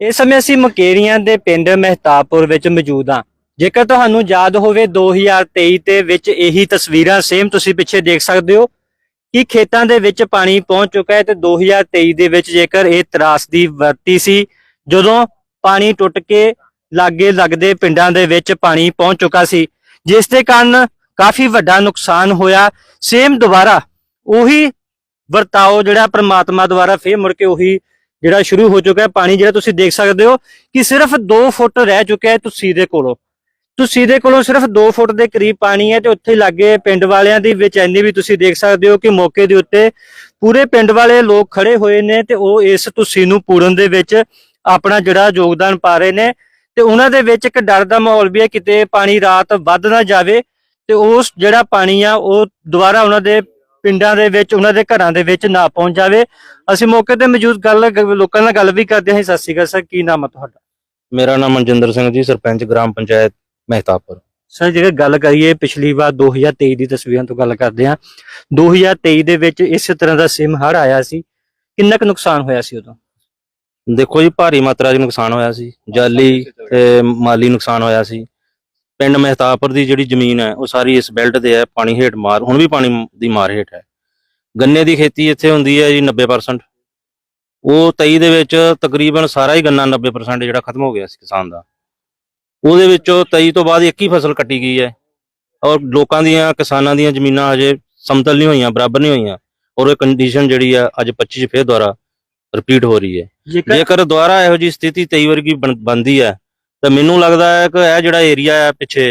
ਇਸ ਸਮੇਂ ਅਸੀਂ ਮਕੇਰੀਆਂ ਦੇ ਪਿੰਡ ਮਹਿਤਾਬਪੁਰ ਵਿੱਚ ਮੌਜੂਦ ਹਾਂ। ਜੇਕਰ ਤੁਹਾਨੂੰ ਯਾਦ ਹੋਵੇ 2023 ਦੇ ਵਿੱਚ ਇਹੀ ਤਸਵੀਰਾਂ ਸੇਮ ਤੁਸੀਂ ਪਿੱਛੇ ਦੇਖ ਸਕਦੇ ਹੋ ਕਿ ਖੇਤਾਂ ਦੇ ਵਿੱਚ ਪਾਣੀ ਪਹੁੰਚ ਚੁੱਕਾ ਹੈ ਤੇ 2023 ਦੇ ਵਿੱਚ ਜੇਕਰ ਇਹ ਤਰਾਸਦੀ ਵਰਤੀ ਸੀ, ਜਦੋਂ ਪਾਣੀ ਟੁੱਟ ਕੇ ਲਾਗੇ ਲੱਗਦੇ ਪਿੰਡਾਂ ਦੇ ਵਿੱਚ ਪਾਣੀ ਪਹੁੰਚ ਚੁੱਕਾ ਸੀ, ਜਿਸ ਦੇ ਕਾਰਨ ਕਾਫੀ ਵੱਡਾ ਨੁਕਸਾਨ ਹੋਇਆ। ਸੇਮ ਦੁਬਾਰਾ ਉਹੀ ਵਰਤਾਓ ਜਿਹੜਾ ਪ੍ਰਮਾਤਮਾ ਦੁਆਰਾ ਫੇਰ ਮੁੜ ਕੇ ਉਹੀ ਜਿਹੜਾ ਸ਼ੁਰੂ ਹੋ ਚੁੱਕਾ ਹੈ ਪਾਣੀ ਜਿਹੜਾ ਤੁਸੀਂ ਦੇਖ ਸਕਦੇ ਹੋ ਕਿ ਸਿਰਫ 2 ਫੁੱਟ ਰਹਿ ਚੁੱਕਿਆ ਹੈ ਤੁਸੀਂ ਦੇ ਕੋਲੋਂ। ਤੁਸੀਂ ਦੇ ਕੋਲੋਂ ਸਿਰਫ 2 ਫੁੱਟ ਦੇ ਕਰੀਬ ਪਾਣੀ ਹੈ ਤੇ ਉੱਥੇ ਲੱਗੇ ਪਿੰਡ ਵਾਲਿਆਂ ਦੀ ਬੇਚੈਨੀ ਵੀ ਤੁਸੀਂ ਦੇਖ ਸਕਦੇ ਹੋ ਕਿ ਮੌਕੇ ਦੇ ਉੱਤੇ ਪੂਰੇ ਪਿੰਡ ਵਾਲੇ ਲੋਕ ਖੜੇ ਹੋਏ ਨੇ ਤੇ ਉਹ ਇਸ ਤੁਸੀਂ ਨੂੰ ਪੂਰਨ ਦੇ ਵਿੱਚ ਆਪਣਾ ਜਿਹੜਾ ਯੋਗਦਾਨ ਪਾ ਰਹੇ ਨੇ ਤੇ ਉਹਨਾਂ ਦੇ ਵਿੱਚ ਇੱਕ ਡਰ ਦਾ ਮਾਹੌਲ ਵੀ ਹੈ ਕਿਤੇ ਪਾਣੀ ਰਾਤ ਵੱਧ ਨਾ ਜਾਵੇ ਤੇ ਉਸ ਜਿਹੜਾ ਪਾਣੀ ਆ ਉਹ ਦੁਬਾਰਾ ਉਹਨਾਂ ਦੇ ਪਿੰਡਾਂ ਦੇ ਵਿੱਚ ਉਹਨਾਂ ਦੇ ਘਰਾਂ ਦੇ ਵਿੱਚ ਨਾ ਪਹੁੰਚ ਜਾਵੇ। ਅਸੀਂ ਮੌਕੇ ਤੇ ਮੌਜੂਦ ਗੱਲ ਲੋਕਾਂ ਨਾਲ ਗੱਲ ਵੀ ਕਰਦੇ ਹਾਂ। ਸਤਿ ਸ਼੍ਰੀ ਅਕਾਲ ਸਰ ਕੀ ਨਾਮ ਹੈ ਤੁਹਾਡਾ? ਮੇਰਾ ਨਾਮ ਮਨਜਿੰਦਰ ਸਿੰਘ ਜੀ ਸਰਪੰਚ ਗ੍ਰਾਮ ਪੰਚਾਇਤ ਮਹਿਤਾਬਪੁਰ। ਸਰ ਜੇ ਗੱਲ ਕਰੀਏ ਪਿਛਲੀ ਵਾਰ 2023 ਦੀ ਤਸਵੀਰਾਂ ਤੋਂ ਗੱਲ ਕਰਦੇ ਹਾਂ। 2023 ਦੇ ਵਿੱਚ ਇਸੇ ਤਰ੍ਹਾਂ ਦਾ ਸਿਮ ਹੜ ਆਇਆ ਸੀ। ਕਿੰਨਾ ਕੁ ਨੁਕਸਾਨ ਹੋਇਆ ਸੀ ਉਦੋਂ? ਦੇਖੋ ਜੀ ਭਾਰੀ ਮਾਤਰਾ 'ਚ ਨੁਕਸਾਨ ਹੋਇਆ ਸੀ। ਜਾਲੀ ਤੇ ਮਾਲੀ ਨੁਕਸਾਨ ਹੋਇਆ ਸੀ। ਪਿੰਡ ਮਹਿਤਾਬਪੁਰ ਦੀ ਜਿਹੜੀ ਜ਼ਮੀਨ ਹੈ ਉਹ ਸਾਰੀ ਇਸ ਬੈਲਟ ਤੇ ਹੈ ਪਾਣੀ ਹੇਠ ਮਾਰ ਹੁਣ ਵੀ ਪਾਣੀ ਦੀ ਮਾਰ ਹੇਠ ਹੈ। ਗੰਨੇ ਦੀ ਖੇਤੀ ਇੱਥੇ ਹੁੰਦੀ ਹੈ ਜੀ 90% ਉਹ 23 ਦੇ ਵਿੱਚ ਤਕਰੀਬਨ ਸਾਰਾ ਹੀ ਗੰਨਾ 90% ਜਿਹੜਾ ਖਤਮ ਹੋ ਗਿਆ ਸੀ ਕਿਸਾਨ ਦਾ। ਉਹਦੇ ਵਿੱਚੋਂ 23 ਤੋਂ ਬਾਅਦ ਇੱਕ ਹੀ ਫਸਲ ਕੱਟੀ ਗਈ ਹੈ। ਔਰ ਲੋਕਾਂ ਦੀਆਂ ਕਿਸਾਨਾਂ ਦੀਆਂ ਜ਼ਮੀਨਾਂ ਹਜੇ ਸਮਤਲ ਨਹੀਂ ਹੋਈਆਂ ਬਰਾਬਰ ਨਹੀਂ ਹੋਈਆਂ। ਔਰ ਇਹ ਕੰਡੀਸ਼ਨ ਜਿਹੜੀ ਆ ਅੱਜ 25 ਚ ਫੇਰ ਦੁਬਾਰਾ ਰਿਪੀਟ ਹੋ ਰਹੀ ਹੈ। ਜੇਕਰ ਦੁਬਾਰਾ ਇਹੋ ਜੀ ਸਥਿਤੀ 23 ਵਰਗੀ ਬਣ- ਬਣਦੀ ਹੈ ਤਾਂ ਮੈਨੂੰ ਲੱਗਦਾ ਹੈ ਕਿ ਇਹ ਜਿਹੜਾ ਏਰੀਆ ਹੈ ਪਿੱਛੇ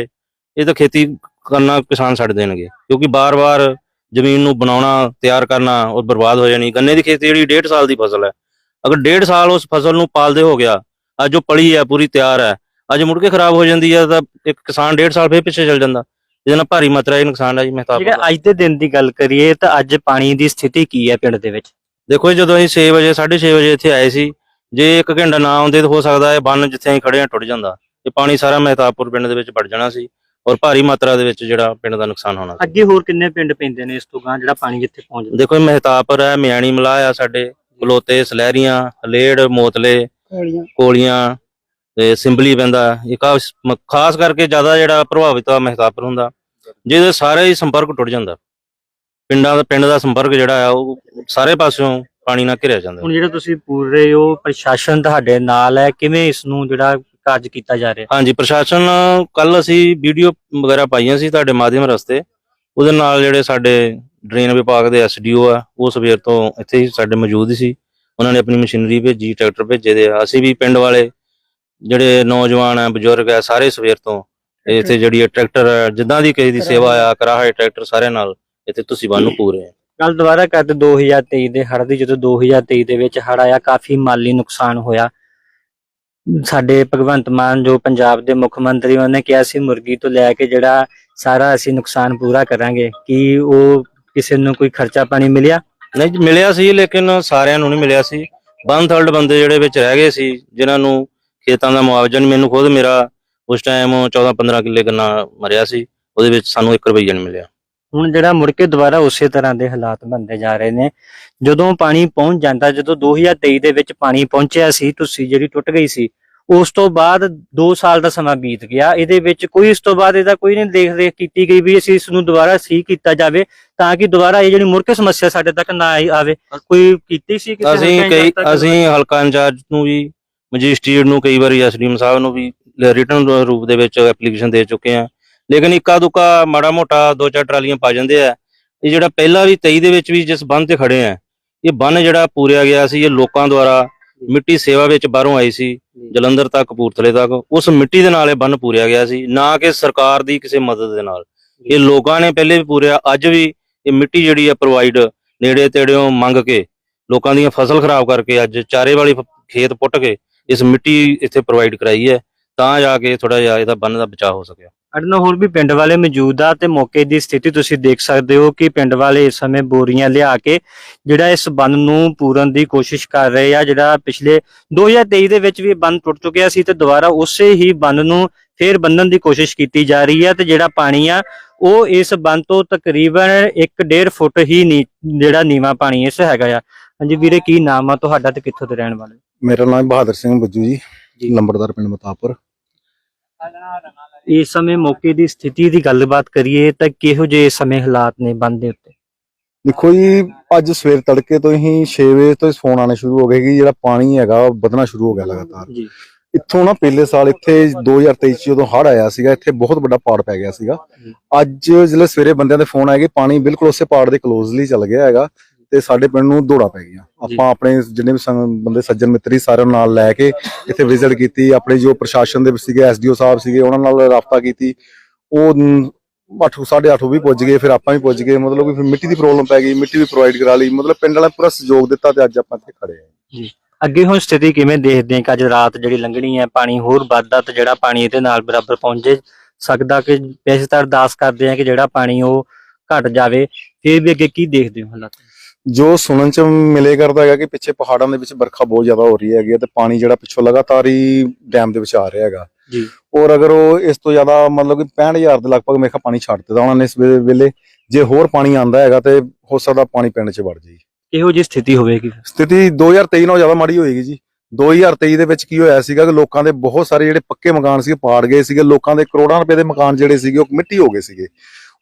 ਇਹ ਤਾਂ ਖੇਤੀ ਕਰਨਾ ਕਿਸਾਨ ਛੱਡ ਦੇਣਗੇ ਕਿਉਂਕਿ ਬਾਰ-ਬਾਰ ਜ਼ਮੀਨ ਨੂੰ ਬਣਾਉਣਾ ਤਿਆਰ ਕਰਨਾ ਉਹ ਬਰਬਾਦ ਹੋ ਜਾਣੀ। ਗੰਨੇ ਦੀ ਖੇਤੀ ਜਿਹੜੀ 1.5 ਸਾਲ ਦੀ ਫਸਲ ਹੈ। ਅਗਰ 1.5 ਸਾਲ ਉਸ ਫਸਲ ਨੂੰ ਪਾਲਦੇ ਹੋ ਗਿਆ ਅੱਜ ਉਹ ਪਲੀ ਹੈ ਪੂਰੀ ਤਿਆਰ ਹੈ ਅੱਜ ਮੁੜ ਕੇ ਖਰਾਬ ਹੋ ਜਾਂਦੀ ਹੈ ਤਾਂ ਇੱਕ ਕਿਸਾਨ 1.5 ਸਾਲ ਫੇਰ ਪਿੱਛੇ ਚੱਲ ਜਾਂਦਾ। ਇਹਦੇ ਨਾਲ ਭਾਰੀ ਮਾਤਰਾ 'ਚ ਨੁਕਸਾਨ ਹੈ ਜੀ ਮਹਿਤਾਬ ਜੇਕਰ ਅੱਜ ਦੇ ਦਿਨ ਦੀ ਗੱਲ ਕਰੀਏ ਤਾਂ ਅੱਜ ਪਾਣੀ ਦੀ ਸਥਿਤੀ ਕੀ ਹੈ ਪਿੰਡ ਦੇ ਵਿੱਚ? ਦੇਖੋ ਜੀ, ਜਦੋਂ ਅਸੀਂ 6 ਵਜੇ 6:30 ਵਜੇ ਇੱਥੇ ਆਏ ਸੀ ਜੇ ਇੱਕ ਘੰਟਾ ਨਾ ਆਉਂਦੇ ਤਾਂ ਹੋ ਸਕਦਾ ਹੈ ਬੰਨ ਜਿੱਥੇ ਅਸੀਂ ਖੜੇ ਆ ਟੁੱਟ ਜਾਂਦਾ। ਇਹ ਪਾਣੀ ਸਾਰਾ ਮਹਿਤਾਬਪੁਰ ਪਿੰਡ ਦੇ ਵਿੱਚ ਵੜ ਜਾਣਾ ਸੀ ਔਰ ਭਾਰੀ ਮਾਤਰਾ ਦੇ ਵਿੱਚ ਜਿਹੜਾ ਪਿੰਡ ਦਾ ਨੁਕਸਾਨ ਹੋਣਾ ਸੀ। ਅੱਗੇ ਹੋਰ ਕਿੰਨੇ ਪਿੰਡ ਪੈਂਦੇ ਨੇ ਇਸ ਤੋਂ ਗਾਂ ਜਿਹੜਾ ਪਾਣੀ ਇੱਥੇ ਪਹੁੰਚ ਜਾਂਦਾ? ਦੇਖੋ ਜੀ, ਮਹਿਤਾਬਪੁਰ ਹੈ ਮਿਆਣੀ ਮਲਾਹ ਆ ਸਾਡੇ ਗਲੋਤੇ ਸਲਹਿਰੀਆਂ ਹਲੇੜ ਮੋਤਲੇ ਕੋਲੀਆਂ। ਤੇ ਸਿੰਬਲੀ ਪੈਂਦਾ। ਇਹ ਖਾਸ ਕਰਕੇ ਜ਼ਿਆਦਾ ਜਿਹੜਾ ਪ੍ਰਭਾਵਿਤ ਆ ਮਹਿਤਾਬਪੁਰ ਹੁੰਦਾ ਜਿਹਦੇ ਸਾਰੇ ਹੀ ਸੰਪਰਕ ਟੁੱਟ ਜਾਂਦਾ। ਪਿੰਡਾਂ ਦਾ ਪਿੰਡ ਦਾ ਸੰਪਰਕ ਜਿਹੜਾ ਆ ਉਹ ਸਾਰੇ ਪਾਸਿਓਂ ਪਾਣੀ ਨਾਲ ਘਿਰਿਆ ਜਾਂਦਾ ਹੁਣ ਜਿਹੜਾ ਤੁਸੀਂ ਪੂਰ ਰਹੇ ਹੋ ਪ੍ਰਸ਼ਾਸਨ ਤੁਹਾਡੇ ਨਾਲ ਹੈ ਕਿਵੇਂ ਇਸ ਨੂੰ ਜਿਹੜਾ ਕਾਰਜ ਕੀਤਾ ਜਾ ਰਿਹਾ? ਹਾਂਜੀ ਪ੍ਰਸ਼ਾਸਨ ਕੱਲ ਅਸੀਂ ਵੀਡੀਓ ਵਗੈਰਾ ਪਾਈਆਂ ਸੀ ਤੁਹਾਡੇ ਮਾਧਿਅਮ ਰਸਤੇ। ਉਹਦੇ ਨਾਲ ਜਿਹੜੇ ਸਾਡੇ ਡਰੇਨ ਵਿਭਾਗ ਦੇ ਐਸਡੀਓ ਆ ਉਹ ਸਵੇਰ ਤੋਂ ਇੱਥੇ ਹੀ ਸਾਡੇ ਮੌਜੂਦ ਸੀ। ਉਹਨਾਂ ਨੇ ਆਪਣੀ ਮਸ਼ੀਨਰੀ ਭੇਜੀ ਟਰੈਕਟਰ ਭੇਜੇ ਦੇ ਆ। ਅਸੀਂ ਵੀ ਪਿੰਡ ਵਾਲੇ ਜਿਹੜੇ ਨੌਜਵਾਨ ਆ ਬਜ਼ੁਰਗ ਆ ਸਾਰੇ ਸਵੇਰ ਤੋਂ ਇੱਥੇ ਜਿਹੜੀ ਟਰੈਕਟਰ ਜਿੱਦਾਂ ਦੀ ਕਿਸੇ ਦੀ ਸੇਵਾ ਆ ਕਰਾਹੇ ਟਰੈਕਟਰ ਸਾਰਿਆਂ ਨਾਲ ਇੱਥੇ ਤੁਸੀਂ ਬੰਨ ਪੂਰੇ ਆ ਗੱਲ ਦੁਬਾਰਾ ਕਰਦੇ 2023 ਦੇ ਹੜ੍ਹ ਦੀ, ਜਦੋਂ 2023 ਦੇ ਵਿੱਚ ਹੜ੍ਹ ਆਇਆ, ਕਾਫੀ ਮਾਲੀ ਨੁਕਸਾਨ ਹੋਇਆ। ਸਾਡੇ ਭਗਵੰਤ ਮਾਨ, ਜੋ ਪੰਜਾਬ ਦੇ ਮੁੱਖ ਮੰਤਰੀ, ਉਹਨੇ ਕਿਹਾ ਸੀ ਮੁਰਗੀ ਤੋਂ ਲੈ ਕੇ ਜਿਹੜਾ ਸਾਰਾ ਅਸੀਂ ਨੁਕਸਾਨ ਪੂਰਾ ਕਰਾਂਗੇ। ਕੀ ਉਹ ਕਿਸੇ ਨੂੰ ਕੋਈ ਖਰਚਾ ਪਾਣੀ ਮਿਲਿਆ? ਨਹੀਂ ਮਿਲਿਆ ਸੀ, ਲੇਕਿਨ ਸਾਰਿਆਂ ਨੂੰ ਨਹੀਂ ਮਿਲਿਆ ਸੀ। ਬੰਦ ਥਰਡ ਬੰਦੇ ਜਿਹੜੇ ਵਿੱਚ ਰਹਿ ਗਏ ਸੀ, ਜਿਨ੍ਹਾਂ ਨੂੰ ਖੇਤਾਂ ਦਾ ਮੁਆਵਜ਼ਾ ਨਹੀਂ, ਮੈਨੂੰ ਖੁਦ ਮੇਰਾ ਉਸ ਟਾਈਮ 14 15 ਕਿੱਲੇ ਗੰਨਾ ਮਰਿਆ ਸੀ। ਉਹਦੇ ਵਿੱਚ ਸਾਨੂੰ 1 ਰੁਪਈਆ ਨਹੀਂ ਮਿਲਿਆ। ਹੁਣ ਜਿਹੜਾ ਮੁੜ ਕੇ ਦੁਬਾਰਾ ਉਸੇ ਤਰ੍ਹਾਂ ਦੇ ਹਾਲਾਤ ਬਣਦੇ ਜਾ ਰਹੇ ਨੇ। ਜਦੋਂ ਪਾਣੀ ਪਹੁੰਚ ਜਾਂਦਾ ਜਦੋਂ 2023 ਦੇ ਵਿੱਚ ਪਾਣੀ ਪਹੁੰਚਿਆ ਸੀ ਤੁਸੀਂ ਜਿਹੜੀ ਟੁੱਟ ਗਈ ਸੀ ਉਸ ਤੋਂ ਬਾਅਦ 2 ਸਾਲ ਦਾ ਸਮਾਂ ਬੀਤ ਗਿਆ। ਇਹਦੇ ਵਿੱਚ ਕੋਈ ਇਸ ਤੋਂ ਬਾਅਦ ਇਹਦਾ ਕੋਈ ਨਹੀਂ ਦੇਖ ਰੇਖ ਕੀਤੀ ਗਈ ਵੀ ਅਸੀਂ ਇਸ ਨੂੰ ਦੁਬਾਰਾ ਸਹੀ ਕੀਤਾ ਜਾਵੇ ਤਾਂ ਕਿ ਦੁਬਾਰਾ ਇਹ ਜਿਹੜੀ ਮੁੜ ਕੇ ਸਮੱਸਿਆ ਸਾਡੇ ਤੱਕ ਨਾ ਆਵੇ। ਕੋਈ ਕੀਤੀ ਸੀ ਕਿਸੇ ਅਸੀਂ ਕਈ? ਅਸੀਂ ਹਲਕਾ ਇੰਚਾਰਜ ਨੂੰ ਵੀ ਮਜਿਸਟ੍ਰੇਟ ਨੂੰ ਕਈ ਵਾਰੀ ਐਸਡੀਐਮ ਸਾਹਿਬ ਨੂੰ ਵੀ ਰਿਟਰਨ ਰੂਪ ਦੇ ਵਿੱਚ ਐਪਲੀਕੇਸ਼ਨ ਦੇ ਚੁੱਕੇ ਆ ਲੇਕਿਨ ਇੱਕਾ ਦੁੱਕਾ ਮਾੜਾ ਮੋਟਾ ਦੋ ਚਾਰ ਟਰਾਲੀਆਂ ਪਾ ਜਾਂਦੇ ਆ। ਇਹ ਜਿਹੜਾ ਪਹਿਲਾਂ ਵੀ 23 ਦੇ ਵਿੱਚ ਵੀ ਜਿਸ ਬੰਨ ਤੇ ਖੜੇ ਆ, ਇਹ ਬੰਨ ਜਿਹੜਾ ਪੂਰਿਆ ਗਿਆ ਸੀ, ਇਹ ਲੋਕਾਂ ਦੁਆਰਾ ਮਿੱਟੀ ਸੇਵਾ ਵਿੱਚ ਬਾਹਰੋਂ ਆਈ ਸੀ, ਜਲੰਧਰ ਤੱਕ, ਕਪੂਰਥਲੇ ਤੱਕ, ਉਸ ਮਿੱਟੀ ਦੇ ਨਾਲ ਇਹ ਬੰਨ ਪੂਰਿਆ ਗਿਆ ਸੀ, ਨਾ ਕਿ ਸਰਕਾਰ ਦੀ ਕਿਸੇ ਮਦਦ ਦੇ ਨਾਲ। ਇਹ ਲੋਕਾਂ ਨੇ ਪਹਿਲੇ ਵੀ ਪੂਰਿਆ, ਅੱਜ ਵੀ ਇਹ ਮਿੱਟੀ ਜਿਹੜੀ ਹੈ ਪ੍ਰੋਵਾਈਡ ਨੇੜੇ ਤੇੜਿਓਂ ਮੰਗ ਕੇ, ਲੋਕਾਂ ਦੀਆਂ ਫਸਲ ਖਰਾਬ ਕਰਕੇ ਅੱਜ ਚਾਰੇ ਵਾਲੀ ਖੇਤ ਪੁੱਟ ਕੇ ਇਸ ਮਿੱਟੀ ਇੱਥੇ ਪ੍ਰੋਵਾਈਡ ਕਰਾਈ ਹੈ, ਤਾਂ ਜਾ ਕੇ ਥੋੜਾ ਜਿਹਾ ਇਹਦਾ ਬੰਨ ਦਾ ਬਚਾਅ ਹੋ ਸਕਿਆ। ਨਾਲ ਹੋਰ ਵੀ ਪਿੰਡ ਵਾਲੇ ਮੌਜੂਦ ਆ ਤੇ ਮੌਕੇ ਦੀ ਸਥਿਤੀ ਤੁਸੀਂ ਦੇਖ ਸਕਦੇ ਹੋ ਕਿ ਪਿੰਡ ਵਾਲੇ ਇਸ ਸਮੇਂ ਬੋਰੀਆਂ ਲਿਆ ਕੇ ਜਿਹੜਾ ਇਸ ਬੰਨ ਨੂੰ ਪੂਰਨ ਦੀ ਕੋਸ਼ਿਸ਼ ਕਰ ਰਹੇ ਆ। ਜਿਹੜਾ ਪਿਛਲੇ 2023 ਦੇ ਵਿੱਚ ਵੀ ਬੰਨ ਟੁੱਟ ਚੁੱਕਿਆ ਸੀ ਤੇ ਦੁਬਾਰਾ ਉਸੇ ਹੀ ਬੰਨ ਨੂੰ ਫੇਰ ਬੰਨਣ ਦੀ ਕੋਸ਼ਿਸ਼ ਕੀਤੀ ਜਾ ਰਹੀ ਹੈ ਤੇ ਜਿਹੜਾ ਪਾਣੀ ਆ ਉਹ ਇਸ ਬੰਨ ਤੋਂ ਤਕਰੀਬਨ 1.5 ਫੁੱਟ ਹੀ ਨੀ ਜਿਹੜਾ ਨੀਵਾ ਪਾਣੀ ਇਸ ਹੈਗਾ ਆ। ਹਾਂਜੀ ਵੀਰੇ ਕੀ ਨਾਮ ਆ ਤੁਹਾਡਾ ਤੇ ਕਿੱਥੋਂ ਦੇ ਰਹਿਣ ਵਾਲੇ? ਮੇਰਾ ਨਾਮ ਬਹਾਦਰ ਸਿੰਘ ਬੱਜੂ ਜੀ ਜੀ। ਲੰਬੜਦਾਰ ਪਿੰਡ ਮਤਾਪੁਰ। ਇਸ ਸਮੇਂ ਮੌਕੇ ਦੀ ਸਥਿਤੀ ਦੀ ਗੱਲਬਾਤ ਕਰੀਏ ਤਾਂ ਕਿਹੋ ਜਿਹੇ ਸਮੇਂ ਹਾਲਾਤ ਨੇ ਬੰਦ ਦੇ ਉੱਤੇ? ਦੇਖੋ ਜੀ ਅੱਜ ਸਵੇਰ ਤੜਕੇ ਤੋਂ ਹੀ 6 ਵਜੇ ਤੋਂ ਫੋਨ ਆਣੇ ਸ਼ੁਰੂ ਹੋ ਗਏ ਕਿ ਜਿਹੜਾ ਪਾਣੀ ਹੈਗਾ ਉਹ ਵਧਣਾ ਸ਼ੁਰੂ ਹੋ ਗਿਆ ਲਗਾਤਾਰ। ਜੀ। ਇੱਥੋਂ ਨਾ ਪਹਿਲੇ ਸਾਲ ਇੱਥੇ 2023 ਚ ਜਦੋਂ ਹੜ੍ਹ ਆਇਆ ਸੀਗਾ ਇੱਥੇ ਬਹੁਤ ਵੱਡਾ ਪਾੜ ਪੈ ਗਿਆ ਸੀਗਾ। ਅੱਜ ਜਿਹੜੇ ਸਵੇਰੇ ਬੰਦਿਆਂ ਦੇ ਫੋਨ ਆਏ ਕਿ ਪਾਣੀ ਬਿਲਕੁਲ ਉਸੇ ਪਾੜ ਦੇ ਕਲੋਜ਼ਲੀ ਚੱਲ ਗਿਆ ਹੈਗਾ। ਤੇ ਸਾਡੇ ਪਿੰਡ ਨੂੰ ਦੌੜਾ ਪੈ ਗਿਆ ਆਪਾਂ ਆਪਣੇ ਜਿੰਨੇ ਵੀ ਬੰਦੇ ਸੱਜਣ ਮਿੱਤਰੀ ਸਾਰਿਆਂ ਨਾਲ ਲੈ ਕੇ ਇੱਥੇ ਵਿਜ਼ਿਟ ਕੀਤੀ ਆਪਣੇ ਜੋ ਪ੍ਰਸ਼ਾਸਨ ਦੇ ਸੀਗੇ ਐਸਡੀਓ ਸਾਹਿਬ ਸੀਗੇ ਉਹਨਾਂ ਨਾਲ ਰਾਬਤਾ ਕੀਤੀ। ਉਹ 8 8:30 ਵੀ ਪੁੱਜ ਗਏ ਫਿਰ ਆਪਾਂ ਵੀ ਪੁੱਜ ਗਏ। ਮਤਲਬ ਕਿ ਫਿਰ ਮਿੱਟੀ ਦੀ ਪ੍ਰੋਬਲਮ ਪੈ ਗਈ ਮਿੱਟੀ ਵੀ ਪ੍ਰੋਵਾਈਡ ਕਰਾ ਲਈ। ਮਤਲਬ ਪਿੰਡ ਵਾਲਿਆਂ ਪੂਰਾ ਸਹਿਯੋਗ ਦਿੱਤਾ ਤੇ ਅੱਜ ਆਪਾਂ ਇੱਥੇ ਖੜੇ ਹਾਂ। ਅੱਗੇ ਹੁਣ ਸਥਿਤੀ ਕਿਵੇਂ ਦੇਖਦੇ ਆ ਕਿ ਅੱਜ ਰਾਤ ਜਿਹੜੀ ਲੰਘਣੀ ਹੈ ਪਾਣੀ ਹੋਰ ਵੱਧਦਾ ਤੇ ਜਿਹੜਾ ਪਾਣੀ ਇਹਦੇ ਨਾਲ ਬਰਾਬਰ ਪਹੁੰਚੇ ਸਕਦਾ ਕਿ ਵੈਸੇ ਤਾਂ ਅਰਦਾਸ ਕਰਦੇ ਆ ਕਿ ਜਿਹੜਾ ਪਾਣੀ ਉਹ ਘਟ ਜਾਵੇ? ਫਿਰ ਵੀ ਅੱਗੇ ਕੀ ਦੇਖਦੇ ਹੋ ਹਾਲਾਤ? ਜੋ ਸੁਣਨ ਚ ਮਿਲੇ ਕਰਦਾ ਹੈਗਾ ਕਿ ਪਿੱਛੇ ਪਹਾੜਾਂ ਦੇ ਵਿੱਚ ਵਰਖਾ ਬਹੁਤ ਜ਼ਿਆਦਾ ਹੋ ਰਹੀ ਹੈਗੀ ਹੈ ਤੇ ਪਾਣੀ ਜਿਹੜਾ ਪਿੱਛੋਂ ਲਗਾਤਾਰ ਹੀ ਡੈਮ ਦੇ ਵਿੱਚ ਆ ਰਿਹਾ ਹੈਗਾ। ਜੀ। ਔਰ ਅਗਰ ਉਹ ਇਸ ਤੋਂ ਜ਼ਿਆਦਾ ਮਤਲਬ ਕਿ 65000 ਦੇ ਲਗਭਗ ਮੇਖਾ ਪਾਣੀ ਛੱਡ ਦਿੱਤਾ ਉਹਨਾਂ ਨੇ ਇਸ ਵੇਲੇ ਜੇ ਹੋਰ ਪਾਣੀ ਆਂਦਾ ਹੈਗਾ ਤੇ ਹੋ ਸਕਦਾ ਪਾਣੀ ਪਿੰਡ 'ਚ ਵੜ ਜਾਏ। ਕਿਹੋ ਜਿਹੀ ਸਥਿਤੀ ਹੋਵੇਗੀ? ਸਥਿਤੀ 2023 ਨਾਲੋਂ ਜ਼ਿਆਦਾ ਮਾੜੀ ਹੋਏਗੀ ਜੀ। 2023 ਦੇ ਵਿੱਚ ਕੀ ਹੋਇਆ ਸੀਗਾ ਕਿ ਲੋਕਾਂ ਦੇ ਬਹੁਤ ਸਾਰੇ ਜਿਹੜੇ ਪੱਕੇ ਮਕਾਨ ਸੀਗੇ ਪਾੜ ਗਏ ਸੀਗੇ ਲੋਕਾਂ ਦੇ ਕਰੋੜਾਂ ਰੁਪਏ ਦੇ ਮਕਾਨ ਜਿਹੜੇ ਸੀਗੇ ਉਹ ਮਿੱਟੀ ਹੋ ਗਏ ਸੀਗੇ।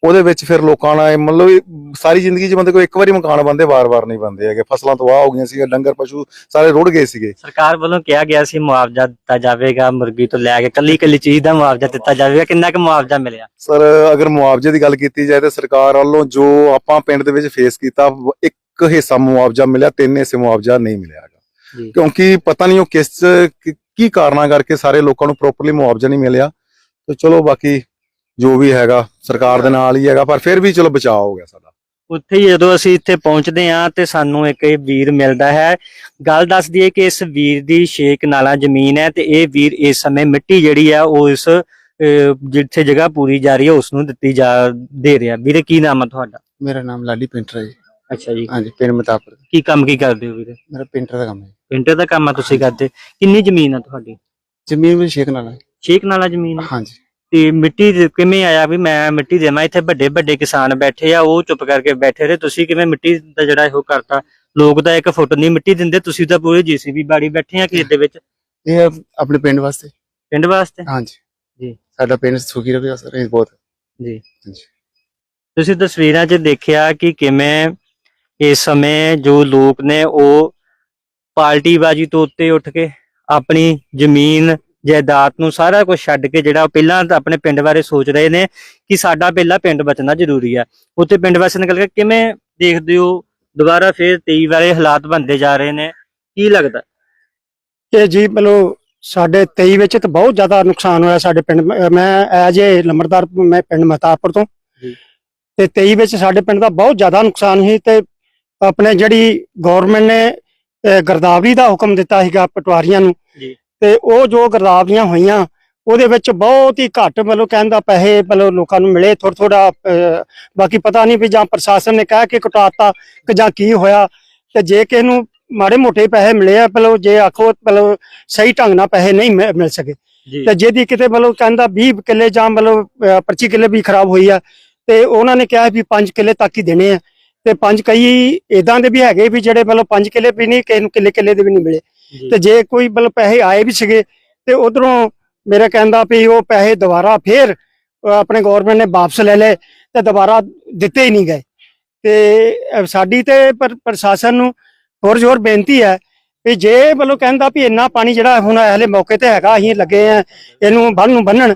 ਉਹਦੇ ਵਿੱਚ ਫਿਰ ਲੋਕਾਂ ਨਾਲ ਮਤਲਬ ਸਾਰੀ ਜ਼ਿੰਦਗੀ 'ਚ ਬੰਦੇ ਕੋਈ ਇੱਕ ਵਾਰੀ ਮਕਾਨ ਬੰਦੇ ਵਾਰ-ਵਾਰ ਨਹੀਂ ਬੰਦੇ ਹੈਗੇ। ਫਸਲਾਂ ਤਬਾਹ ਹੋ ਗਈਆਂ ਸੀਗੀਆਂ ਡੰਗਰ ਪਸ਼ੂ ਸਾਰੇ ਰੁੜ ਗਏ ਸੀਗੇ। ਸਰਕਾਰ ਵੱਲੋਂ ਕਿਹਾ ਗਿਆ ਸੀ ਮੁਆਵਜ਼ਾ ਦਿੱਤਾ ਜਾਵੇਗਾ ਮੁਰਗੀ ਤੋਂ ਲੈ ਕੇ ਕੱਲੀ ਕੱਲੀ ਚੀਜ਼ ਦਾ ਮੁਆਵਜ਼ਾ ਦਿੱਤਾ ਜਾਵੇਗਾ। ਕਿੰਨਾ ਕੁ ਮੁਆਵਜ਼ਾ ਮਿਲਿਆ? ਸਰ ਅਗਰ ਮੁਆਵਜ਼ੇ ਦੀ ਗੱਲ ਕੀਤੀ ਜਾਏ ਤਾਂ ਸਰਕਾਰ ਵੱਲੋਂ ਜੋ ਆਪਾਂ ਪਿੰਡ ਦੇ ਵਿੱਚ ਫੇਸ ਕੀਤਾ ਇੱਕ ਹਿੱਸਾ ਮੁਆਵਜ਼ਾ ਮਿਲਿਆ ਤਿੰਨ ਹਿੱਸੇ ਮੁਆਵਜ਼ਾ ਨਹੀਂ ਮਿਲਿਆ ਹੈਗਾ। ਕਿਉਂਕਿ ਪਤਾ ਨਹੀਂ ਉਹ ਕਿਸ ਕੀ ਕਾਰਨਾਂ ਕਰਕੇ ਸਾਰੇ ਲੋਕਾਂ ਨੂੰ ਪ੍ਰੋਪਰਲੀ ਮੁਆਵਜ਼ਾ ਨਹੀਂ ਮਿਲਿਆ। ਤੇ ਚਲੋ ਬਾਕੀ ਜੋ ਵੀ ਹੈਗਾ ਸਰਕਾਰ ਦੇ ਨਾਲ ਹੀ ਹੈਗਾ ਪਰ ਫਿਰ ਵੀ ਚਲੋ ਬਚਾਅ ਹੋ ਗਿਆ ਸਾਡਾ। ਉੱਥੇ ਹੀ ਜਦੋਂ ਅਸੀਂ ਇੱਥੇ ਪਹੁੰਚਦੇ ਹਾਂ ਤੇ ਸਾਨੂੰ ਇੱਕ ਇਹ ਵੀਰ ਮਿਲਦਾ ਹੈ। ਗੱਲ ਦੱਸ ਦਈਏ ਕਿ ਇਸ ਵੀਰ ਦੀ 6 ਕਨਾਲਾਂ ਜ਼ਮੀਨ ਹੈ ਤੇ ਇਹ ਵੀਰ ਇਸ ਸਮੇਂ ਮਿੱਟੀ ਜਿਹੜੀ ਆ ਉਹ ਇਸ ਜਿੱਥੇ ਜਗ੍ਹਾ ਪੂਰੀ ਜਾ ਰਹੀ ਹੈ ਉਸ ਨੂੰ ਦਿੱਤੀ ਜਾ ਦੇ ਰਿਹਾ। ਵੀਰੇ ਕੀ ਨਾਮ ਹੈ ਤੁਹਾਡਾ? ਮੇਰਾ ਨਾਮ ਲਾਡੀ ਪੇਂਟਰ ਹੈ ਜੀ। ਅੱਛਾ ਜੀ। ਹਾਂਜੀ ਪਿੰਡ ਮਤਾਪੁਰ। ਕੀ ਕੰਮ ਕੀ ਕਰਦੇ ਹੋ ਵੀਰੇ? ਮੇਰਾ ਪੇਂਟਰ ਦਾ ਕੰਮ ਹੈ ਪਿੰਟਰ ਦਾ ਕੰਮ ਆ ਤੁਸੀਂ ਕਰਦੇ। ਕਿੰਨੀ ਜ਼ਮੀਨ ਆ ਤੁਹਾਡੀ? ਜ਼ਮੀਨ ਵਿੱਚ ਛੇਕ ਨਾਲ ਹੈ। 6 ਕਨਾਲਾਂ ਜ਼ਮੀਨ ਹੈ ਹਾਂਜੀ। ਤੇ ਮਿੱਟੀ ਦੇ- ਕਿਵੇਂ ਆਇਆ ਵੀ ਮੈਂ ਮਿੱਟੀ ਦੇਵਾਂ? ਇੱਥੇ ਵੱਡੇ ਵੱਡੇ ਕਿਸਾਨ ਬੈਠੇ ਆ ਉਹ ਚੁੱਪ ਕਰਕੇ ਬੈਠੇ ਰਹੇ। ਤੁਸੀਂ ਕਿਵੇਂ ਮਿੱਟੀ ਦਾ ਜਿਹੜਾ ਇਹੋ ਕਰਤਾ? ਲੋਕ ਤਾਂ ਇੱਕ ਫੁੱਟ ਨਹੀਂ ਮਿੱਟੀ ਦਿੰਦੇ ਤੁਸੀਂ ਤਾਂ ਪੂਰੇ ਜੀਸੀਬੀ ਬਾੜੀ ਬੈਠੇ ਆ ਖੇਤ ਦੇ ਵਿੱਚ। ਇਹ ਆਪਣੇ ਪਿੰਡ ਵਾਸਤੇ। ਪਿੰਡ ਵਾਸਤੇ? ਹਾਂਜੀ। ਜੀ। ਸਾਡਾ ਪਿੰਡ ਸੁਖੀ ਰਵੇ ਸਰ ਇਹ ਬਹੁਤ ਜੀ। ਹਾਂਜੀ। ਤੁਸੀਂ ਤਸਵੀਰਾਂ 'ਚ ਦੇਖਿਆ ਕਿ ਕਿਵੇਂ ਇਸ ਸਮੇਂ ਜੋ ਲੋਕ ਨੇ ਉਹ ਪਾਰਟੀਬਾਜ਼ੀ ਤੋਂ ਉੱਤੇ ਉੱਠ ਕੇ ਆਪਣੀ ਜ਼ਮੀਨ ਜਾਇਦਾਦ ਨੂੰ ਸਾਰਾ ਕੁਝ ਛੱਡ ਕੇ ਜਿਹੜਾ ਪਹਿਲਾਂ ਆਪਣੇ ਪਿੰਡ ਬਾਰੇ ਸੋਚ ਰਹੇ ਨੇ ਕਿ ਸਾਡਾ ਪਹਿਲਾਂ ਪਿੰਡ ਬਚਣਾ ਜ਼ਰੂਰੀ ਹੈ ਉੱਥੇ ਪਿੰਡ ਵਾਸਤੇ ਨਿਕਲ ਕੇ ਕਿਵੇਂ ਦੇਖਦੇ ਹੋ? ਦੁਬਾਰਾ ਫੇਰ 23 ਵਾਲੇ ਹਾਲਾਤ ਬਣਦੇ ਜਾ ਰਹੇ ਨੇ। ਕੀ ਲੱਗਦਾ? ਕਿ ਜੀ ਮਤਲਬ ਸਾਡੇ 23 ਵਿੱਚ ਤਾਂ ਬਹੁਤ ਜ਼ਿਆਦਾ ਨੁਕਸਾਨ ਹੋਇਆ ਸਾਡੇ ਪਿੰਡ। ਮ- ਐਜ ਏ ਲੰਬੜਦਾਰ ਮੈਂ ਪਿੰਡ ਮਤਾਪੁਰ ਤੋਂ। ਤੇ 23 ਵਿੱਚ ਸਾਡੇ ਪਿੰਡ ਦਾ ਬਹੁਤ ਜ਼ਿਆਦਾ ਨੁਕਸਾਨ ਸੀ ਤੇ ਆਪਣੇ ਜਿਹੜੀ ਗਵਰਨਮੈਂਟ ਨੇ ਗਰਦਾਵਰੀ ਦਾ ਹੁਕਮ ਦਿੱਤਾ ਸੀਗਾ ਪਟਵਾਰੀਆਂ ਨੂੰ। ਤੇ ਉਹ ਜੋ ਗਰਦਾਵਰੀਆਂ ਹੋਈਆਂ ਉਹਦੇ ਵਿੱਚ ਬਹੁਤ ਹੀ ਘੱਟ ਮਤਲਬ ਕਹਿੰਦਾ ਪੈਸੇ ਮਤਲਬ ਲੋਕਾਂ ਨੂੰ ਮਿਲੇ ਥੋੜਾ ਥੋੜਾ ਬਾਕੀ ਪਤਾ ਨਹੀਂ ਵੀ ਜਾਂ ਪ੍ਰਸ਼ਾਸਨ ਨੇ ਕਹਿ ਕੇ ਕਟਾਤਾ ਕਿ ਜਾਂ ਕੀ ਹੋਇਆ। ਤੇ ਜੇ ਕਿਸੇ ਨੂੰ ਮਾੜੇ ਮੋਟੇ ਪੈਸੇ ਮਿਲੇ ਆ ਮਤਲਬ ਜੇ ਆਖੋ ਮਤਲਬ ਸਹੀ ਢੰਗ ਨਾਲ ਪੈਸੇ ਨਹੀਂ ਮਿਲ ਸਕੇ। ਤੇ ਜਿਹਦੀ ਕਿਤੇ ਮਤਲਬ ਕਹਿੰਦਾ 20 ਕਿੱਲੇ ਜਾਂ ਮਤਲਬ ਅਹ 25 ਕਿੱਲੇ ਵੀ ਖਰਾਬ ਹੋਈ ਆ ਤੇ ਉਹਨਾਂ ਨੇ ਕਿਹਾ ਵੀ 5 ਕਿੱਲੇ ਤੱਕ ਹੀ ਦੇਣੇ ਆ। ਤੇ ਪੰਜ ਕਈ ਇਦਾਂ ਦੇ ਵੀ ਹੈਗੇ ਵੀ ਜਿਹੜੇ ਮਤਲਬ 5 ਕਿੱਲੇ ਵੀ ਨਹੀਂ ਕਿਸੇ ਨੂੰ ਕਿੱਲੇ ਕਿੱਲੇ ਦੇ ਵੀ ਨਹੀਂ ਮਿਲੇ। ਤੇ ਜੇ ਕੋਈ ਮਤਲਬ ਪੈਸੇ ਆਏ ਵੀ ਸੀਗੇ ਤੇ ਉਧਰੋਂ ਮੇਰਾ ਕਹਿੰਦਾ ਵੀ ਉਹ ਪੈਸੇ ਦੁਬਾਰਾ ਫੇਰ ਆਪਣੇ ਗਵਰਨਮੈਂਟ ਨੇ ਵਾਪਸ ਲੈ ਲਏ ਤੇ ਦੁਬਾਰਾ ਦਿੱਤੇ ਹੀ ਨਹੀਂ ਗਏ। ਤੇ ਸਾਡੀ ਤੇ ਪ੍ਰਸ਼ਾਸਨ ਨੂੰ ਹੋਰ ਜ਼ੋਰ ਬੇਨਤੀ ਹੈ ਵੀ ਜੇ ਮਤਲਬ ਕਹਿੰਦਾ ਵੀ ਇੰਨਾ ਪਾਣੀ ਜਿਹੜਾ ਹੁਣ ਹਲੇ ਮੌਕੇ ਤੇ ਹੈਗਾ, ਅਸੀਂ ਲੱਗੇ ਆ ਇਹਨੂੰ ਬੰਨ ਨੂੰ ਬੰਨਣ,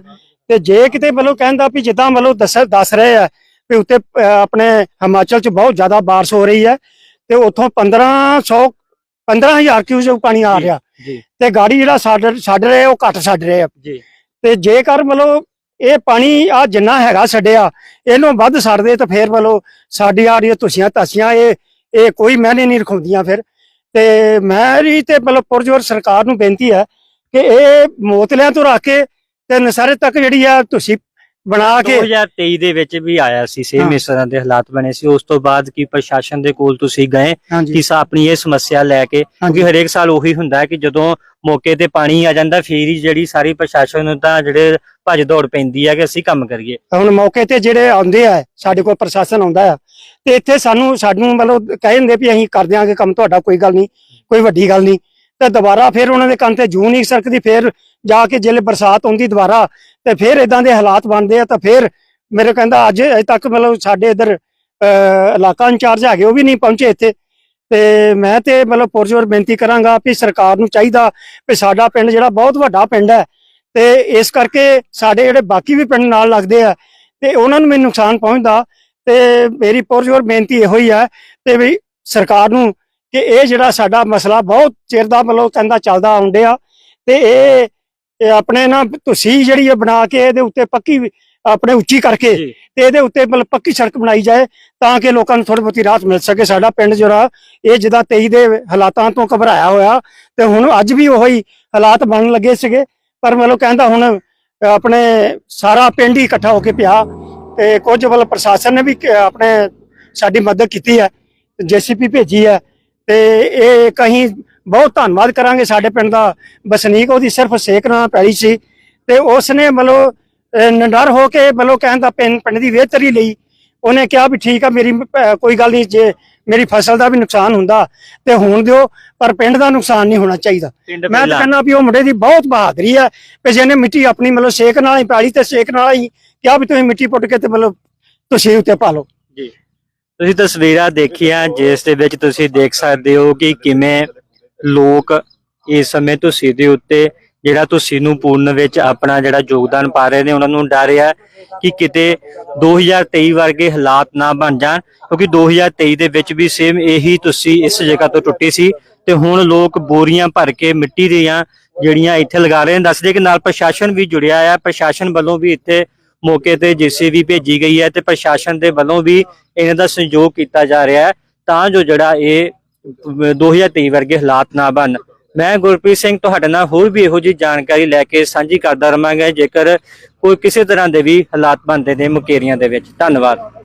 ਤੇ ਜੇ ਕਿਤੇ ਮਤਲਬ ਕਹਿੰਦਾ ਵੀ ਜਿੱਦਾਂ ਮਤਲਬ ਦੱਸ ਦੱਸ ਰਹੇ ਆ ਵੀ ਉੱਤੇ ਆਪਣੇ ਹਿਮਾਚਲ ਚ ਬਹੁਤ ਜ਼ਿਆਦਾ ਬਾਰਿਸ਼ ਹੋ ਰਹੀ ਹੈ ਤੇ ਉੱਥੋਂ 1500 15000 ਕਿਊਸੈਕ ਪਾਣੀ ਆ। ਰਿਹਾ। ਜੀ। ਤੇ ਗਾੜੀ ਜਿਹੜਾ ਛੱਡ ਛੱਡ ਰਹੇ ਉਹ ਘੱਟ ਛੱਡ ਰਹੇ ਆ। ਜੀ। ਤੇ ਜੇਕਰ ਮਤਲਬ ਇਹ ਪਾਣੀ ਆ ਜਿੰਨਾ ਹੈਗਾ ਛੱਡਿਆ ਇਹਨੂੰ ਵੱਧ ਛੱਡਦੇ ਤਾਂ ਫੇਰ ਮਤਲਬ ਸਾਡੀ ਆ ਰਹੀ ਤੁਸੀਆਂ ਤਸੀਆਂ ਇਹ ਇਹ ਕੋਈ ਮੈਨੇ ਨਹੀਂ ਰਖਾਉਂਦੀਆਂ ਫਿਰ। ਤੇ ਮੇਰੀ ਤੇ ਮਤਲਬ ਪੁਰਜੋਰ ਸਰਕਾਰ ਨੂੰ ਬੇਨਤੀ ਹੈ ਕਿ ਇਹ ਮੋਤਲਿਆਂ ਤੋਂ ਰੱਖ ਕੇ ਤੇ ਨਸਾਰੇ ਤੱਕ ਜਿਹੜੀ ਆ ਤੁਸੀਂ ਬਣਾ ਕੇ 2023 ਦੇ ਵਿੱਚ ਵੀ ਆਇਆ ਸੀ ਸੇਮ। ਇਸ ਤਰ੍ਹਾਂ ਦੇ ਹਾਲਾਤ ਬਣੇ ਸੀ। ਉਸ ਤੋਂ ਬਾਅਦ ਕੀ ਪ੍ਰਸ਼ਾਸਨ ਦੇ ਕੋਲ ਤੁਸੀਂ ਗਏ ਕਿ ਸਾ ਆਪਣੀ ਇਹ ਸਮੱਸਿਆ ਲੈ ਕੇ ਕਿਉਂਕਿ ਹਰੇਕ ਸਾਲ ਉਹੀ ਹੁੰਦਾ ਹੈ ਕਿ ਜਦੋਂ ਮੌਕੇ ਤੇ ਪਾਣੀ ਆ ਜਾਂਦਾ ਫੇਰ ਹੀ ਜਿਹੜੀ ਸਾਰੀ ਪ੍ਰਸ਼ਾਸਨ ਨੂੰ ਤਾਂ ਜਿਹੜੇ ਭੱਜ ਦੌੜ ਪੈਂਦੀ ਹੈ ਕਿ ਅਸੀਂ ਕੰਮ ਕਰੀਏ। ਹੁਣ ਮੌਕੇ ਤੇ ਜਿਹੜੇ ਆਉਂਦੇ ਆ ਸਾਡੇ ਕੋਲ ਪ੍ਰਸ਼ਾਸਨ ਆਉਂਦਾ ਆ ਤੇ ਇੱਥੇ ਸਾਨੂੰ ਸਾਨੂੰ ਮਤਲਬ ਕਹਿ ਦਿੰਦੇ ਵੀ ਅਸੀਂ ਕਰ ਦਿਆਂਗੇ ਕੰਮ ਤੁਹਾਡਾ ਕੋਈ ਗੱਲ ਨਹੀਂ ਕੋਈ ਵੱਡੀ ਗੱਲ ਨਹੀਂ। ਤੇ ਦੁਬਾਰਾ ਫਿਰ ਉਹਨਾਂ ਦੇ ਕੰਨ ਤੇ ਜੂ ਨਹੀਂ ਸਰਕਦੀ, ਫਿਰ ਜਾ ਕੇ ਜਿਲੇ ਬਰਸਾਤ ਆਉਂਦੀ ਦੁਬਾਰਾ ਤੇ ਫਿਰ ਇਦਾਂ ਦੇ ਹਾਲਾਤ ਬਣਦੇ ਆ, ਤਾਂ ਫਿਰ ਮੇਰੇ ਕਹਿੰਦਾ ਅੱਜ ਅਜੇ ਤੱਕ ਮਤਲਬ ਸਾਡੇ ਇਧਰ ਇਲਾਕਾ ਇੰਚਾਰਜ ਹੈਗੇ, ਉਹ ਵੀ ਨਹੀਂ ਪਹੁੰਚੇ ਇੱਥੇ। ਤੇ ਮੈਂ ਤੇ ਮਤਲਬ ਪੁਰਜੋਰ ਬੇਨਤੀ ਕਰਾਂਗਾ ਵੀ ਸਰਕਾਰ ਨੂੰ ਚਾਹੀਦਾ ਵੀ ਸਾਡਾ ਪਿੰਡ ਜਿਹੜਾ ਬਹੁਤ ਵੱਡਾ ਪਿੰਡ ਹੈ ਤੇ ਇਸ ਕਰਕੇ ਸਾਡੇ ਜਿਹੜੇ ਬਾਕੀ ਵੀ ਪਿੰਡ ਨਾਲ ਲੱਗਦੇ ਆ ਤੇ ਉਹਨਾਂ ਨੂੰ ਵੀ ਨੁਕਸਾਨ ਪਹੁੰਚਦਾ ਤੇ ਮੇਰੀ ਪੁਰਜੋਰ ਬੇਨਤੀ ਇਹੋ ਹੀ ਹੈ ਤੇ ਵੀ ਸਰਕਾਰ ਨੂੰ ਕਿ ਇਹ ਜਿਹੜਾ ਸਾਡਾ ਮਸਲਾ ਬਹੁਤ ਚਿਰ ਦਾ ਮਤਲਬ ਕਹਿੰਦਾ ਚੱਲਦਾ ਆਉਂਦਿਆ ਤੇ ਇਹ ਆਪਣੇ ਨਾ ਤੁਸੀਂ ਜਿਹੜੀ ਇਹ ਬਣਾ ਕੇ ਇਹਦੇ ਉੱਤੇ ਪੱਕੀ ਆਪਣੇ ਉੱਚੀ ਕਰਕੇ। ਤੇ ਇਹਦੇ ਉੱਤੇ ਮਤਲਬ ਪੱਕੀ ਸੜਕ ਬਣਾਈ ਜਾਏ ਤਾਂ ਕਿ ਲੋਕਾਂ ਨੂੰ ਥੋੜੀ ਬਹੁਤੀ ਰਾਹਤ ਮਿਲ ਸਕੇ। ਸਾਡਾ ਪਿੰਡ ਜਿਹੜਾ ਇਹ ਜਿਹਦਾ 23 ਦੇ ਹਾਲਾਤਾਂ ਤੋਂ ਘਬਰਾਇਆ ਹੋਇਆ ਤੇ ਹੁਣ ਅੱਜ ਵੀ ਉਹੀ ਹਾਲਾਤ ਬਣਨ ਲੱਗੇ ਸੀਗੇ। ਪਰ ਮਤਲਬ ਕਹਿੰਦਾ ਹੁਣ ਆਪਣੇ ਸਾਰਾ ਪਿੰਡ ਹੀ ਇਕੱਠਾ ਹੋ ਕੇ ਪਿਆ ਤੇ ਕੁਝ ਵੱਲ ਪ੍ਰਸ਼ਾਸਨ ਨੇ ਵੀ ਆਪਣੇ ਸਾਡੀ ਮਦਦ ਕੀਤੀ ਹੈ। ਜੀਸੀਪੀ ਭੇਜੀ ਹੈ। ਤੇ ਇਹ ਕਹੀਂ ਬਹੁਤ ਧੰਨਵਾਦ ਕਰਾਂਗੇ ਸਾਡੇ ਪਿੰਡ ਦਾ। ਵਸਨੀਕ ਉਹਦੀ ਸਿਰਫ ਸੇਕ ਨਾਲ ਪੈਲੀ ਸੀ ਤੇ ਉਸ ਨੇ ਮਤਲਬ ਨਿਡਰ ਹੋ ਕੇ ਮਤਲਬ ਕਹਿੰਦਾ ਪਿੰਡ ਦੀ ਬਿਹਤਰੀ ਲਈ। ਉਹਨੇ ਕਿਹਾ ਵੀ ਠੀਕ ਆ ਮੇਰੀ ਕੋਈ ਗੱਲ ਨਹੀਂ ਜੇ ਮੇਰੀ ਫਸਲ ਦਾ ਵੀ ਨੁਕਸਾਨ ਹੁੰਦਾ ਤੇ ਹੋਣ ਦਿਓ ਪਰ ਪਿੰਡ ਦਾ ਨੁਕਸਾਨ ਨਹੀਂ ਹੋਣਾ ਚਾਹੀਦਾ। ਮੈਂ ਤਾਂ ਕਹਿੰਦਾ ਵੀ ਉਹ ਮੁੰਡੇ ਦੀ ਬਹੁਤ ਬਹਾਦਰੀ ਹੈ ਕਿ ਜਿਹਨੇ ਮਿੱਟੀ ਆਪਣੀ ਮਤਲਬ ਸੇਕ ਨਾਲ ਹੀ ਪੈਲੀ ਤੇ ਸੇਕ ਨਾਲ ਹੀ ਕਿਹਾ ਵੀ ਤੁਸੀਂ ਮਿੱਟੀ ਪੁੱਟ ਕੇ ਤੇ ਮਤਲਬ ਤੁਸੀਂ ਉੱਤੇ ਪਾ ਲਓ। ਤੁਸੀਂ ਤਸਵੀਰਾਂ ਦੇਖੀਆਂ, ਜਿਸ ਦੇ ਵਿੱਚ ਤੁਸੀਂ ਦੇਖ ਸਕਦੇ ਹੋ ਕਿ ਕਿਵੇਂ ਲੋਕ ਇਸ ਸਮੇਂ ਤੁਸੀਂ ਦੇ ਉੱਤੇ ਜਿਹੜਾ ਤੁਸੀਂ ਨੂੰ ਪੂਰਨ ਵਿੱਚ ਆਪਣਾ ਜਿਹੜਾ ਯੋਗਦਾਨ ਪਾ ਰਹੇ ਨੇ, ਉਹਨਾਂ ਨੂੰ ਡਰ ਹੈ ਕਿ ਕਿਤੇ 2023 ਵਰਗੇ ਹਾਲਾਤ ਨਾ ਬਣ ਜਾਣ, ਕਿਉਂਕਿ 2023 ਦੇ ਵਿੱਚ ਵੀ ਸੇਮ ਇਹੀ ਤੁਸੀਂ ਇਸ ਜਗ੍ਹਾ ਤੋਂ ਟੁੱਟੀ ਸੀ ਤੇ ਹੁਣ ਲੋਕ ਬੋਰੀਆਂ ਭਰ ਕੇ ਮਿੱਟੀ ਦੀਆਂ ਜਿਹੜੀਆਂ ਇੱਥੇ ਲਗਾ ਰਹੇ ਨੇ। ਦੱਸਦੇ ਕਿ ਨਾਲ ਪ੍ਰਸ਼ਾਸਨ ਵੀ ਜੁੜਿਆ ਹੈ ਪ੍ਰਸ਼ਾਸਨ ਵੱਲੋਂ ਵੀ ਇੱਥੇ ਮੌਕੇ ਤੇ ਜੀਸੀਬੀ ਭੇਜੀ ਗਈ ਹੈ ਤੇ ਪ੍ਰਸ਼ਾਸਨ ਦੇ ਵੱਲੋਂ ਵੀ ਇਹਨਾਂ ਦਾ ਸਹਿਯੋਗ ਕੀਤਾ ਜਾ ਰਿਹਾ ਹੈ। ਤਾਂ ਜੋ ਜਿਹੜਾ ਇਹ 2023 ਵਰਗੇ ਹਾਲਾਤ ਨਾ ਬਣ। ਮੈਂ ਗੁਰਪ੍ਰੀਤ ਸਿੰਘ ਤੁਹਾਡੇ ਨਾਲ ਹੋਰ ਵੀ ਇਹੋ ਜਿਹੀ ਜਾਣਕਾਰੀ ਲੈ ਕੇ ਸਾਂਝੀ ਕਰਦਾ ਰਹਾਂਗਾ। ਜੇਕਰ ਕੋਈ ਕਿਸੇ ਤਰ੍ਹਾਂ ਦੇ ਵੀ ਹਾਲਾਤ ਬਣਦੇ ਨੇ ਮੁਕੇਰੀਆਂ ਦੇ ਵਿੱਚ। ਧੰਨਵਾਦ।